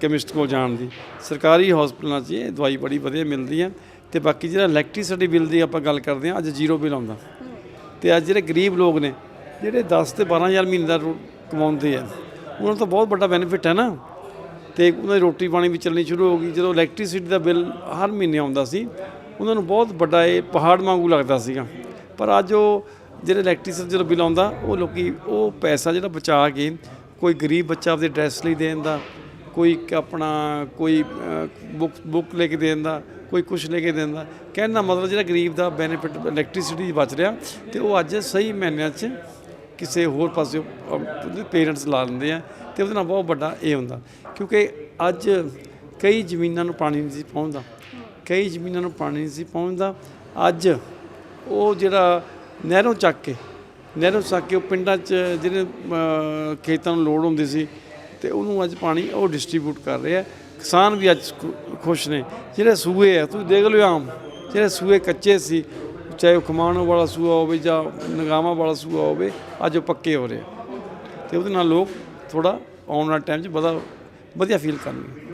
ਕੈਮਿਸਟ ਕੋਲ ਜਾਣ ਦੀ। ਸਰਕਾਰੀ ਹਸਪਤਾਲਾਂ 'ਚ ਇਹ ਦਵਾਈ ਬੜੀ ਵਧੀਆ ਮਿਲਦੀ ਹੈ। ਤੇ ਬਾਕੀ ਜਿਹੜਾ ਇਲੈਕਟ੍ਰਿਸਿਟੀ ਬਿੱਲ ਦੀ ਆਪਾਂ ਗੱਲ ਕਰਦੇ ਹਾਂ, ਅੱਜ ਜ਼ੀਰੋ ਬਿੱਲ ਆਉਂਦਾ। ਤੇ ਅੱਜ ਜਿਹੜੇ ਗਰੀਬ ਲੋਕ ਨੇ, ਜਿਹੜੇ 10 ਤੇ 12000 ਮਹੀਨੇ ਦਾ ਰੋ- ਕਮਾਉਂਦੇ ਆ, ਉਹਨਾਂ ਨੂੰ ਤਾਂ ਬਹੁਤ ਵੱਡਾ ਬੈਨੀਫਿਟ ਹੈ ਨਾ। ਤੇ ਉਹਨਾਂ ਦੀ ਰੋਟੀ ਪਾਣੀ ਵੀ ਚੱਲਣੀ ਸ਼ੁਰੂ ਹੋ ਗਈ। ਜਦੋਂ ਇਲੈਕਟ੍ਰਿਸਿਟੀ ਦਾ ਬਿੱਲ ਹਰ ਮਹੀਨੇ ਆਉਂਦਾ ਸੀ, ਉਹਨਾਂ ਨੂੰ ਬਹੁਤ ਵੱਡਾ ਇਹ ਪਹਾੜ ਵਾਂਗੂ ਲੱਗਦਾ ਸੀਗਾ। ਪਰ ਅੱਜ ਉਹ ਜਿਹੜੇ ਇਲੈਕਟ੍ਰਿਸਿਟੀ ਜਦੋਂ ਬਿੱਲ ਆਉਂਦਾ, ਉਹ ਲੋਕੀ ਉਹ ਪੈਸਾ ਜਿਹੜਾ ਬਚਾ ਕੇ ਕੋਈ ਗਰੀਬ ਬੱਚਾ ਆਪਦੇ ਡਰੈਸ ਲਈ ਦੇਣ ਦਾ ਕੋਈ ਆਪਣਾ ਕੋਈ ਬੁੱਕ ਬੁੱਕ ਲੈ ਕੇ ਦੇ ਦਿੰਦਾ ਕੋਈ ਕੁਝ ਲੈ ਕੇ ਦੇ ਦਿੰਦਾ ਕਹਿਣ ਦਾ ਮਤਲਬ ਜਿਹੜਾ ਗਰੀਬ ਦਾ ਬੈਨੀਫਿਟ ਇਲੈਕਟ੍ਰਿਸਿਟੀ ਬਚ ਰਿਹਾ, ਤੇ ਉਹ ਅੱਜ ਸਹੀ ਮਹੀਨਿਆਂ 'ਚ ਕਿਸੇ ਹੋਰ ਪਾਸੇ ਪੇਰੈਂਟਸ ਲਾ ਲੈਂਦੇ ਆ, ਤੇ ਉਹਦੇ ਨਾਲ ਬਹੁਤ ਵੱਡਾ ਇਹ ਹੁੰਦਾ, ਕਿਉਂਕਿ ਅੱਜ ਕਈ ਜ਼ਮੀਨਾਂ ਨੂੰ ਪਾਣੀ ਨਹੀਂ ਸੀ ਪਹੁੰਚਦਾ, ਕਈ ਜ਼ਮੀਨਾਂ ਨੂੰ ਪਾਣੀ ਨਹੀਂ ਸੀ ਪਹੁੰਚਦਾ, ਅੱਜ ਉਹ ਜਿਹੜਾ ਨਹਿਰੋਂ ਚੱਕ ਕੇ, ਨਹਿਰੋਂ ਚੱਕ ਕੇ ਉਹ ਪਿੰਡਾਂ 'ਚ ਜਿਹੜੇ ਖੇਤਾਂ ਨੂੰ ਲੋੜ ਹੁੰਦੀ ਸੀ ਤੇ ਉਹਨੂੰ ਅੱਜ ਪਾਣੀ ਉਹ ਡਿਸਟ੍ਰੀਬਿਊਟ ਕਰ ਰਿਹਾ ਕਿਸਾਨ ਵੀ ਅੱਜ ਖੁ- ਖੁਸ਼ ਨੇ। ਜਿਹੜੇ ਸੂਏ ਆ, ਤੁਸੀਂ ਦੇਖ ਲਿਓ ਆਮ, ਜਿਹੜੇ ਸੂਏ ਕੱਚੇ ਸੀ, ਚਾਹੇ ਉਹ ਖਮਾਣੋ ਵਾਲਾ ਸੂਆ ਹੋਵੇ ਜਾਂ ਨਗਾਵਾਂ ਵਾਲਾ ਸੂਆ ਹੋਵੇ, ਅੱਜ ਉਹ ਪੱਕੇ ਹੋ ਰਹੇ ਆ। ਤੇ ਉਹਦੇ ਨਾਲ ਲੋਕ ਥੋੜਾ ਆਉਣ ਵਾਲੇ ਟਾਈਮ 'ਚ ਬੜਾ ਵਧੀਆ ਫੀਲ ਕਰਨਗੇ।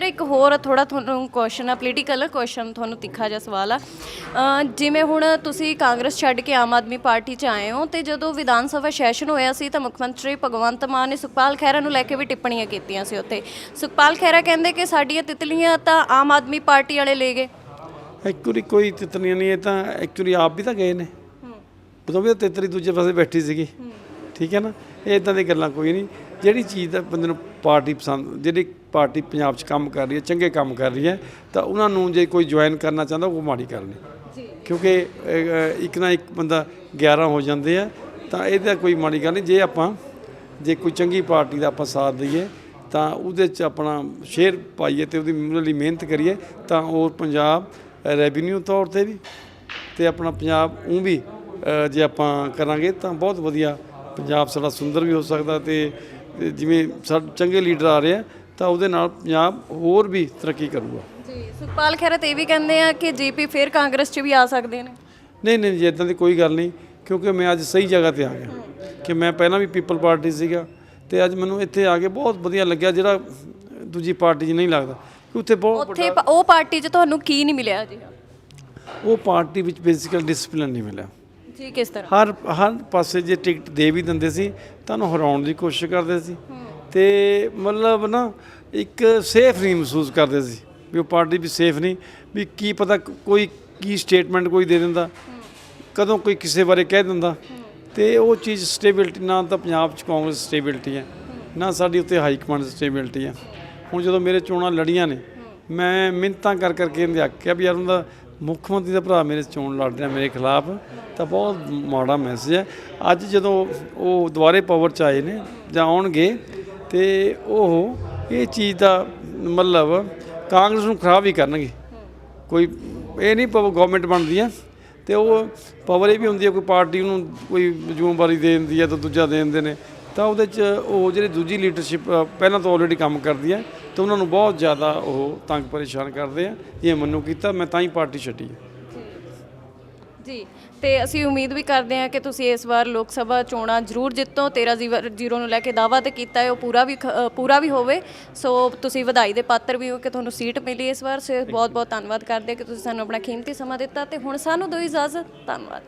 ਮੇਰਾ ਇੱਕ ਹੋਰ ਥੋੜਾ ਤੁਹਾਨੂੰ ਕੁਐਸਚਨ ਆ ਪੋਲੀਟੀਕਲ ਕੁਐਸਚਨ ਤੁਹਾਨੂੰ ਤਿੱਖਾ ਜਿਹਾ ਸਵਾਲ ਆ। ਜਿਵੇਂ ਹੁਣ ਤੁਸੀਂ ਕਾਂਗਰਸ ਛੱਡ ਕੇ ਆਮ ਆਦਮੀ ਪਾਰਟੀ 'ਚ ਆਏ ਹੋ ਤੇ ਜਦੋਂ ਵਿਧਾਨ ਸਭਾ ਸੈਸ਼ਨ ਹੋਇਆ ਸੀ ਤਾਂ ਮੁੱਖ ਮੰਤਰੀ ਭਗਵੰਤ ਮਾਨ ਨੇ ਸੁਖਪਾਲ ਖਹਿਰਾ ਨੂੰ ਲੈ ਕੇ ਵੀ ਟਿੱਪਣੀਆਂ ਕੀਤੀਆਂ ਸੀ ਉੱਥੇ। ਸੁਖਪਾਲ ਖਹਿਰਾ ਕਹਿੰਦੇ ਕਿ ਸਾਡੀਆਂ ਤਿਤਲੀਆਂ ਤਾਂ ਆਮ ਆਦਮੀ ਪਾਰਟੀ ਵਾਲੇ ਲੈ ਗਏ। ਐਕਚੁਅਲੀ ਕੋਈ ਤਿਤਲੀਆਂ ਨਹੀਂ ਇਹ ਤਾਂ ਐਕਚੁਅਲੀ ਆਪ ਵੀ ਤਾਂ ਗਏ ਨੇ। ਉਦੋਂ ਵੀ ਤਿਤਲੀ ਦੂਜੇ ਪਾਸੇ ਬੈਠੀ ਸੀਗੀ। ਠੀਕ ਹੈ ਨਾ? ਇਹ ਇਦਾਂ ਦੀ ਗੱਲਾਂ ਕੋਈ ਨਹੀਂ। ਜਿਹੜੀ ਚੀਜ਼ ਦਾ ਬੰਦੇ ਨੂੰ ਪਾਰਟੀ ਪਸੰਦ ਜਿਹੜੀ ਪਾਰਟੀ ਪੰਜਾਬ 'ਚ ਕੰਮ ਕਰ ਰਹੀ ਹੈ ਚੰਗੇ ਕੰਮ ਕਰ ਰਹੀ ਹੈ ਤਾਂ ਉਹਨਾਂ ਨੂੰ ਜੇ ਕੋਈ ਜੁਆਇਨ ਕਰਨਾ ਚਾਹੁੰਦਾ ਉਹ ਮਾੜੀ ਕਰ ਲੇ ਕਿਉਂਕਿ ਇੱਕ ਨਾ ਇੱਕ ਬੰਦਾ 11 ਹੋ ਜਾਂਦੇ ਆ ਤਾਂ ਇਹਦਾ ਕੋਈ ਮਾੜੀ ਗੱਲ ਨਹੀਂ। ਜੇ ਆਪਾਂ ਜੇ ਕੋਈ ਚੰਗੀ ਪਾਰਟੀ ਦਾ ਆਪਾਂ ਸਾਥ ਦਈਏ ਤਾਂ ਉਹਦੇ 'ਚ ਆਪਣਾ ਸ਼ੇਅਰ ਪਾਈਏ ਤੇ ਉਹਦੀ ਲਈ ਮਿਹਨਤ ਕਰੀਏ ਤਾਂ ਉਹ ਪੰਜਾਬ ਰੈਵਨਿਊ ਤੌਰ ਤੇ ਵੀ ਤੇ ਆਪਣਾ ਪੰਜਾਬ ਉਹ ਵੀ ਜੇ ਆਪਾਂ ਕਰਾਂਗੇ ਤਾਂ ਬਹੁਤ ਵਧੀਆ ਪੰਜਾਬ ਸਾਡਾ ਸੁੰਦਰ ਵੀ ਹੋ ਸਕਦਾ ਤੇ ਤੇ ਜਿਵੇਂ ਸਾ ਚੰਗੇ ਲੀਡਰ ਆ ਰਹੇ ਆ ਤਾਂ ਉਹਦੇ ਨਾਲ ਪੰਜਾਬ ਹੋਰ ਵੀ ਤਰੱਕੀ ਕਰੂਗਾ। ਜੀ ਸੁਖਪਾਲ ਖਹਿਰਾ ਇਹ ਵੀ ਕਹਿੰਦੇ ਆ ਕਿ ਜੀਪੀ ਫਿਰ ਕਾਂਗਰਸ 'ਚ ਵੀ ਆ ਸਕਦੇ ਨੇ। ਨਹੀਂ ਨਹੀਂ ਜੀ ਇਦਾਂ ਦੀ ਕੋਈ ਗੱਲ ਨਹੀਂ ਕਿਉਂਕਿ ਮੈਂ ਅੱਜ ਸਹੀ ਜਗ੍ਹਾ ਤੇ ਆ ਗਿਆ। ਕਿ ਮੈਂ ਪਹਿਲਾਂ ਵੀ ਪੀਪਲ ਪਾਰਟੀ ਸੀਗਾ ਤੇ ਅੱਜ ਮੈਨੂੰ ਇੱਥੇ ਆ ਕੇ ਬਹੁਤ ਵਧੀਆ ਲੱਗਿਆ ਜਿਹੜਾ ਦੂਜੀ ਪਾਰਟੀ 'ਚ ਨਹੀਂ ਲੱਗਦਾ ਕਿ ਉੱਥੇ ਬਹੁਤ ਉੱਥੇ ਉਹ ਪਾਰਟੀ 'ਚ ਤੁਹਾਨੂੰ ਕੀ ਨਹੀਂ ਮਿਲਿਆ ਜੀ? ਉਹ ਪਾਰਟੀ ਵਿੱਚ ਬੇਸਿਕਲ ਡਿਸਪਲਿਨ ਨਹੀਂ ਮਿਲਿਆ। ਜੀ, ਕਿਸ ਤਰ੍ਹਾਂ? ਹਰ ਹਰ ਪਾਸੇ ਜੇ ਟਿਕਟ ਦੇ ਵੀ ਦਿੰਦੇ ਸੀ, ਤੁਹਾਨੂੰ ਹਰਾਉਣ ਦੀ ਕੋਸ਼ਿਸ਼ ਕਰਦੇ ਸੀ। ਤੇ ਮਤਲਬ ਨਾ, ਇੱਕ ਸੇਫ ਨਹੀਂ ਮਹਿਸੂਸ ਕਰਦੇ ਸੀ, ਵੀ ਉਹ ਪਾਰਟੀ ਵੀ ਸੇਫ ਨਹੀਂ, ਵੀ ਕੀ ਪਤਾ ਕੋਈ ਕੀ ਸਟੇਟਮੈਂਟ ਕੋਈ ਦੇ ਦਿੰਦਾ। ਕਦੋਂ ਕੋਈ ਕਿਸੇ ਬਾਰੇ ਕਹਿ ਦਿੰਦਾ। ਤੇ ਉਹ ਚੀਜ਼ ਸਟੇਬਿਲਟੀ ਨਾ ਤਾਂ ਪੰਜਾਬ 'ਚ ਕਾਂਗਰਸ ਸਟੇਬਿਲਟੀ ਹੈ, ਨਾ ਸਾਡੀ ਉੱਤੇ ਹਾਈ ਕਮਾਂਡ ਸਟੇਬਿਲਟੀ ਹੈ। ਹੁਣ ਜਦੋਂ ਮੇਰੇ ਚੋਣਾਂ ਲੜੀਆਂ ਨੇ, ਮੈਂ ਮਿੰਨਤਾਂ ਕਰ ਕਰਕੇ ਇਹਨੇ ਆਖਿਆ ਵੀ ਯਾਰ ਉਹਦਾ ਮੁੱਖ ਮੰਤਰੀ ਦਾ ਭਰਾ ਮੇਰੇ ਚੋਣ ਲੜ ਰਿਹਾ ਮੇਰੇ ਖਿਲਾਫ, ਤਾਂ ਬਹੁਤ ਮਾੜਾ ਮੈਸੇਜ ਹੈ। ਅੱਜ ਜਦੋਂ ਉਹ ਦੁਬਾਰੇ ਪਾਵਰ 'ਚ ਆਏ ਨੇ ਜਾਂ ਆਉਣਗੇ, ਤੇ ਉਹ ਇਹ ਚੀਜ਼ ਦਾ ਮਤਲਬ ਕਾਂਗਰਸ ਨੂੰ ਖਰਾਬ ਹੀ ਕਰਨਗੇ। ਕੋਈ ਇਹ ਨਹੀਂ ਪਵ ਗਵਰਨਮੈਂਟ ਬਣਦੀ ਹੈ ਤੇ ਉਹ ਪਾਵਰ ਇਹ ਵੀ ਹੁੰਦੀ ਹੈ, ਕੋਈ ਪਾਰਟੀ ਨੂੰ ਕੋਈ ਜ਼ਿੰਮੇਵਾਰੀ ਦੇ ਦਿੰਦੀ ਹੈ ਤਾਂ ਦੂਜਾ ਦੇ ਦਿੰਦੇ ਨੇ। ਤਾਂ ਉਹਦੇ 'ਚ ਉਹ ਜਿਹੜੀ ਦੂਜੀ ਲੀਡਰਸ਼ਿਪ ਪਹਿਲਾਂ ਤੋਂ ਆਲਰੇਡੀ ਕੰਮ ਕਰਦੀ ਹੈ ਤੇ ਉਹਨਾਂ ਨੂੰ ਬਹੁਤ ਜ਼ਿਆਦਾ ਉਹ ਤੰਗ ਪਰੇਸ਼ਾਨ ਕਰਦੇ ਆ ਇਹ ਮੈਨੂੰ ਕੀਤਾ ਮੈਂ ਤਾਂ ਹੀ ਪਾਰਟੀ ਛੱਡੀ ਹੈ ਜੀ ਤੇ ਅਸੀਂ ਉਮੀਦ ਵੀ ਕਰਦੇ ਹਾਂ ਕਿ ਤੁਸੀਂ ਇਸ ਵਾਰ ਲੋਕ ਸਭਾ ਚੋਣਾਂ ਜ਼ਰੂਰ ਜਿੱਤੋ 13 ਜ਼ੀਰੋ- ਨੂੰ ਲੈ ਕੇ ਦਾਅਵਾ ਤੇ ਕੀਤਾ ਹੈ ਉਹ ਪੂਰਾ ਵੀ ਪੂਰਾ ਵੀ ਹੋਵੇ। ਸੋ ਤੁਸੀਂ ਵਧਾਈ ਦੇ ਪਾਤਰ ਵੀ ਹੋ ਕਿ ਤੁਹਾਨੂੰ ਸੀਟ ਮਿਲੀ ਇਸ ਵਾਰ ਸੋ ਬਹੁਤ ਬਹੁਤ ਧੰਨਵਾਦ ਕਰਦੇ ਕਿ ਤੁਸੀਂ ਸਾਨੂੰ ਆਪਣਾ ਕੀਮਤੀ ਸਮਾਂ ਦਿੱਤਾ ਤੇ ਹੁਣ ਸਾਨੂੰ ਦਿਓ ਇਜਾਜ਼ਤ। ਧੰਨਵਾਦ।